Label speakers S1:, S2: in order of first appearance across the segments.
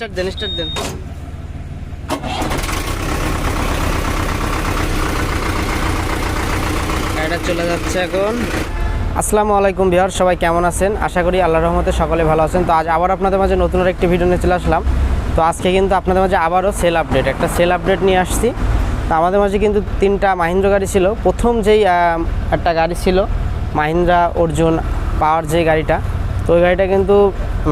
S1: Start then start দেন। গাড়িটা চলে যাচ্ছে এখন। আসসালামু আলাইকুম বিহার সবাই কেমন আছেন? আশা করি আল্লাহ রহমতে সকলে ভালো আছেন। তো আজ আবার আপনাদের মাঝে নতুন একটি ভিডিও নিয়ে চলে আসলাম। তো আজকে কিন্তু আপনাদের মাঝে আবারও সেল আপডেট একটা সেল আপডেট নিয়ে আসছি। তো আমাদের মাঝে কিন্তু তিনটা মাহিন্দ্র গাড়ি ছিল। প্রথম যেই একটা গাড়ি ছিল, মাহিন্দ্রা অর্জুন পাওয়ার যে গাড়িটা, তো ওই গাড়িটা কিন্তু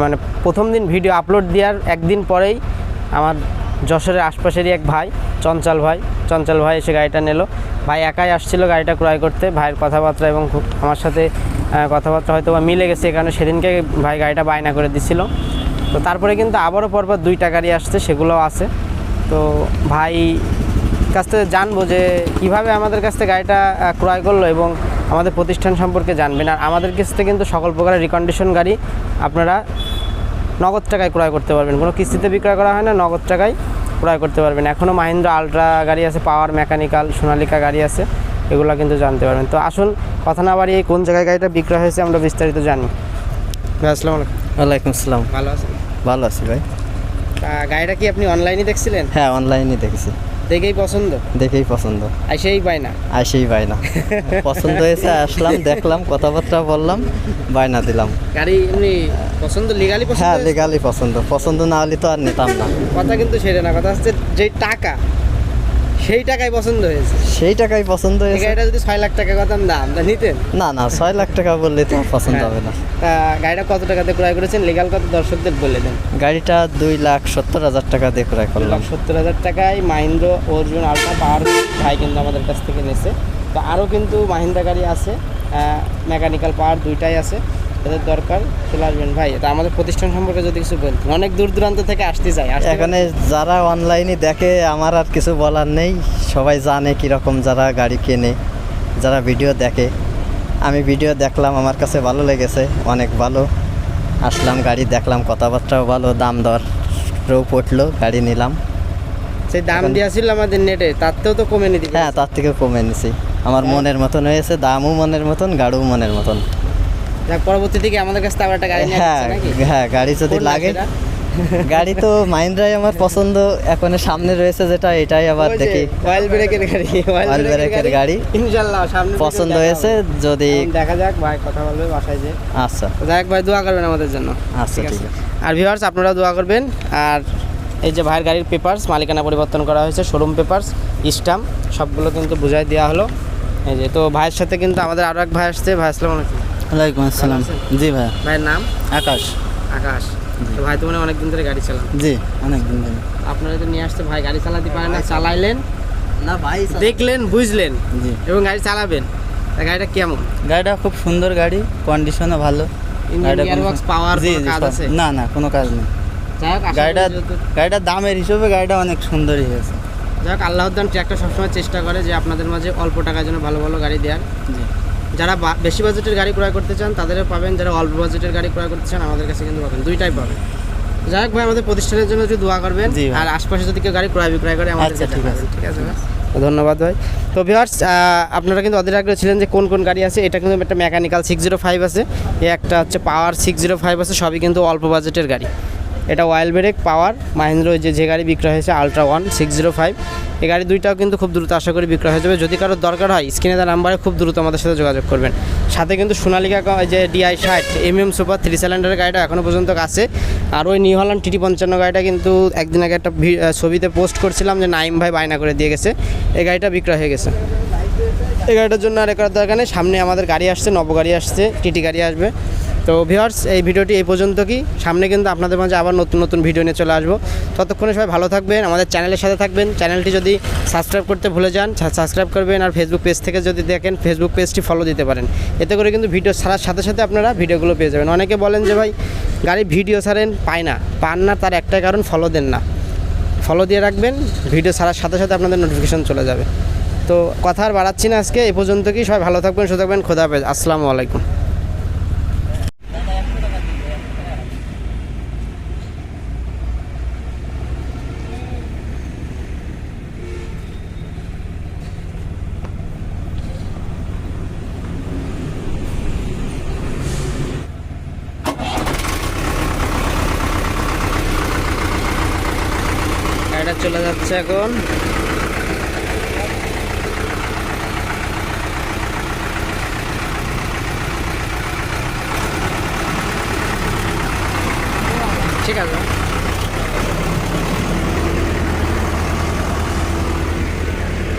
S1: মানে প্রথম দিন ভিডিও আপলোড দেওয়ার একদিন পরেই আমার যশোরের আশপাশেরই এক ভাই, চঞ্চল ভাই চঞ্চল ভাই এসে গাড়িটা নিল। ভাই একাই আসছিল গাড়িটা ক্রয় করতে, ভাইয়ের কথাবার্তা এবং আমার সাথে কথাবার্তা হয়তো বা মিলে গেছে এখানে সেদিনকে ভাই গাড়িটা বায়না করে দিছিল। তো তারপরে কিন্তু আবারও পরপর দুইটা গাড়ি আসছে, সেগুলোও আছে। তো ভাই কাছ থেকে জানব যে কীভাবে আমাদের কাছ থেকে গাড়িটা ক্রয় করল এবং আমাদের প্রতিষ্ঠান সম্পর্কে জানবেন। আর আমাদের কাছ থেকে কিন্তু সকল প্রকারের রিকন্ডিশন গাড়ি আপনারা নগদ টাকায় ক্রয় করতে পারবেন। কোনো কিস্তিতে বিক্রয় করা হয় না নগদ টাকায় ক্রয় করতে পারবেন। এখনও মাহিন্দ্রা আলট্রা গাড়ি আছে পাওয়ার মেকানিক্যাল সোনালিকা গাড়ি আছে এগুলো কিন্তু জানতে পারবেন। তো আসুন কথা না বাড়িয়ে কোন জায়গায় গাড়িটা বিক্রয় হয়েছে আমরা বিস্তারিত জানি। ভাই আসসালামু আলাইকুম।
S2: ওয়ালাইকুম আসসালাম।
S1: ভালো আছেন?
S2: ভালো আছি ভাই।
S1: গাড়িটা কি আপনি অনলাইনে দেখছিলেন?
S2: হ্যাঁ অনলাইনে দেখেছি।
S1: দেখেই পছন্দ?
S2: দেখেই পছন্দ।
S1: আইসেই বায়না?
S2: আইসেই বায়না। পছন্দ হয়েছে আসলাম দেখলাম কথাবার্তা বললাম বায়না দিলাম।
S1: গাড়ি এমনি পছন্দ লিগালি পছন্দ
S2: হ্যাঁ? লিগালি পছন্দ। পছন্দ না হলে তো আর নিতাম না।
S1: কথা কিন্তু সেটা না কথা হচ্ছে যে টাকা। সেই টাকায় পছন্দ হয়েছে।
S2: সেই টাকাই পছন্দ হয়েছে।
S1: গাড়িটা যদি ছয় লাখ টাকা কথা দাম? তা নিতেন।
S2: না না ছয় লাখ টাকা বললে তো পছন্দ
S1: হ্যাঁ।
S2: হবে না।
S1: গাড়িটা কত টাকাতে ক্রয় করেছেন? লিগাল কত? দর্শকদের বলে দেন।
S2: গাড়িটা দুই লাখ সত্তর হাজার টাকা দিয়ে ক্রয় করলাম।
S1: সত্তর হাজার টাকায় মাহিন্দ্র অর্জুন আলট্রা পাওয়ার ভাই কিন্তু আমাদের কাছ থেকে নিয়েছে তো আরও কিন্তু মাহিন্দ্রা গাড়ি আছে মেকানিক্যাল পাওয়ার দুইটাই আছে। এদের দরকার চলে আসবেন। ভাই তা আমাদের প্রতিষ্ঠান সম্পর্কে যদি কিছু বলতেন অনেক দূর দূরান্ত থেকে আসতে চাই
S2: এখানে যারা অনলাইনে দেখে আমার আর কিছু বলার নেই। সবাই জানে কীরকম যারা গাড়ি কেনে যারা ভিডিও দেখে। আমি ভিডিও দেখলাম আমার কাছে ভালো লেগেছে অনেক ভালো। আসলাম গাড়ি দেখলাম কথাবার্তাও ভালো দাম দরও পড়ল গাড়ি নিলাম।
S1: সেই দাম
S2: এখন-
S1: দেওয়া ছিল আমাদের নেটে তার থেকেও তো কমে নিতে
S2: হ্যাঁ তার থেকেও কমে নিছি। আমার
S1: হ্যাঁ।
S2: মনের মতন হয়েছে দামও মনের মতন গাড়িও মনের মতন।
S1: যাক, পরবর্তী থেকে আমাদের কাছ আবার একটা গাড়ি নিয়ে
S2: হ্যাঁ হ্যাঁ গাড়ি যদি লাগে? গাড়ি তো মাহিন্দ্রাই আমার পছন্দ এখন সামনে রয়েছে যেটা এটাই আবার দেখি।
S1: অয়েল ব্রেকের গাড়ি অয়েল
S2: ব্রেকের গাড়ি।
S1: ইনশাআল্লাহ সামনে
S2: পছন্দ হয়েছে যদি
S1: দেখা যাক ভাই কথা বলবে বাসায় যে।
S2: আচ্ছা।
S1: যাক ভাই দোয়া করবেন আমাদের জন্য।
S2: আচ্ছা, ঠিক
S1: আর ভিউয়ার্স আপনারা দোয়া করবেন। আর এই যে ভাইয়ের গাড়ির পেপারস মালিকানা পরিবর্তন করা হয়েছে শোরুম পেপারস স্টাম্প সবগুলো কিন্তু বুঝাই দেওয়া হলো। এই যে তো ভাইয়ের সাথে কিন্তু আমাদের আরও এক ভাই আসছে। ভাই আসসালামু আলাইকুম।
S2: ওয়ালাইকুম আসসালাম। জি ভাই
S1: ভাইয়ের নাম?
S2: আকাশ।
S1: আকাশ। তো ভাই তো মনে হয় অনেকদিন ধরে গাড়ি চালান
S2: জি অনেক দিন ধরে।
S1: আপনারা তো নিয়ে আসতে ভাই গাড়ি চালাতে পারেন না চালাইলেন।
S2: না ভাই
S1: দেখলেন বুঝলেন।
S2: জি।
S1: এবং গাড়ি চালাবেন। তা গাড়িটা কেমন?
S2: গাড়িটা খুব সুন্দর গাড়ি কন্ডিশনও ভালো। গাড়িটা
S1: পাওয়ার কাজ আছে?
S2: না না কোনো কাজ নেই। গাড়িটা গাড়িটার দামের হিসেবে গাড়িটা অনেক সুন্দরই হয়েছে।
S1: যাই হোক আল্লাহ ট্র্যাক্টর সবসময় চেষ্টা করে যে আপনাদের মাঝে অল্প টাকার জন্য ভালো ভালো গাড়ি দেওয়ার
S2: জি।
S1: যারা বেশি বাজেটের গাড়ি ক্রয় করতে চান তাদেরও পাবেন। যারা অল্প বাজেটের গাড়ি ক্রয় করতে চান আমাদের কাছে কিন্তু পাবেন। দুইটাই পাবেন। যাই হোক ভাই আমাদের প্রতিষ্ঠানের জন্য যদি দোয়া করবেন। আর আশপাশে যদি কেউ গাড়ি ক্রয় বিক্রয় করে আমাদের
S2: আচ্ছা, ঠিক আছে।
S1: ঠিক আছে ধন্যবাদ ভাই। তো ভিউয়ার্স আপনারা কিন্তু অধীর আগ্রহ ছিলেন যে কোন কোন গাড়ি আছে এটা কিন্তু একটা মেকানিক্যাল সিক্স জিরো ফাইভ আছে। একটা হচ্ছে পাওয়ার সিক্স জিরো ফাইভ আছে সবই কিন্তু অল্প বাজেটের গাড়ি। এটা অয়েল ব্রেক পাওয়ার মাহিন্দ্র যে যে গাড়ি বিক্রয় হয়েছে ultra one six zero five এই গাড়ি দুইটাও কিন্তু খুব দ্রুত আশা করি বিক্রয় হয়ে যাবে। যদি কারোর দরকার হয় স্ক্রিনে দেওয়া নাম্বারে খুব দ্রুত আমাদের সাথে যোগাযোগ করবেন। সাথে কিন্তু সোনালিকা যে ডিআই ষাট এম এম সুপার থ্রি সিলিন্ডারের গাড়িটা এখনও পর্যন্ত আছে আর ওই নিউ হল্যান্ড টিটি পঞ্চান্ন গাড়িটা কিন্তু একদিন আগে একটা ছবিতে পোস্ট করছিলাম যে নাইম ভাই বায়না করে দিয়ে গেছে। এই গাড়িটা বিক্রয় হয়ে গেছে। এই গাড়িটার জন্য আর এ করার দরকার নেই। সামনে আমাদের গাড়ি আসছে, নব গাড়ি আসছে টিটি গাড়ি আসবে। তো ভিউয়ার্স, এই ভিডিওটি এই পর্যন্ত কি? সামনে কিন্তু আপনাদের মাঝে আবার নতুন নতুন ভিডিও নিয়ে চলে আসব। ততক্ষণে সবাই ভালো থাকবেন, আমাদের চ্যানেলের সাথে থাকবেন। চ্যানেলটি যদি সাবস্ক্রাইব করতে ভুলে যান সাবস্ক্রাইব করবেন আর ফেসবুক পেজ থেকে যদি দেখেন ফেসবুক পেজটি ফলো দিতে পারেন। এতে করে কিন্তু ভিডিও ছাড়ার সাথে সাথে আপনারা ভিডিওগুলো পেয়ে যাবেন। অনেকে বলেন যে, ভাই গাড়ির ভিডিও ছাড়েন, পায় না। পান না, তার একটাই কারণ ফলো দেন না। ফলো দিয়ে রাখবেন ভিডিও ছাড়ার সাথে সাথে আপনাদের নোটিফিকেশন চলে যাবে। তো কথা আর বাড়াচ্ছি না আজকে, এই পর্যন্ত কি? সবাই ভালো থাকবেন, সুস্থ থাকবেন, খোদা হাফেজ। আসসালামু আলাইকুম। চলে যাচ্ছে এখন। ঠিক আছে।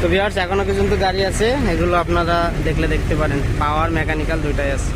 S1: তো ভিউয়ার্স এখনও পর্যন্ত গাড়ি আছে। এগুলো আপনারা দেখলে দেখতে পারেন। পাওয়ার মেকানিক্যাল দুইটাই আছে।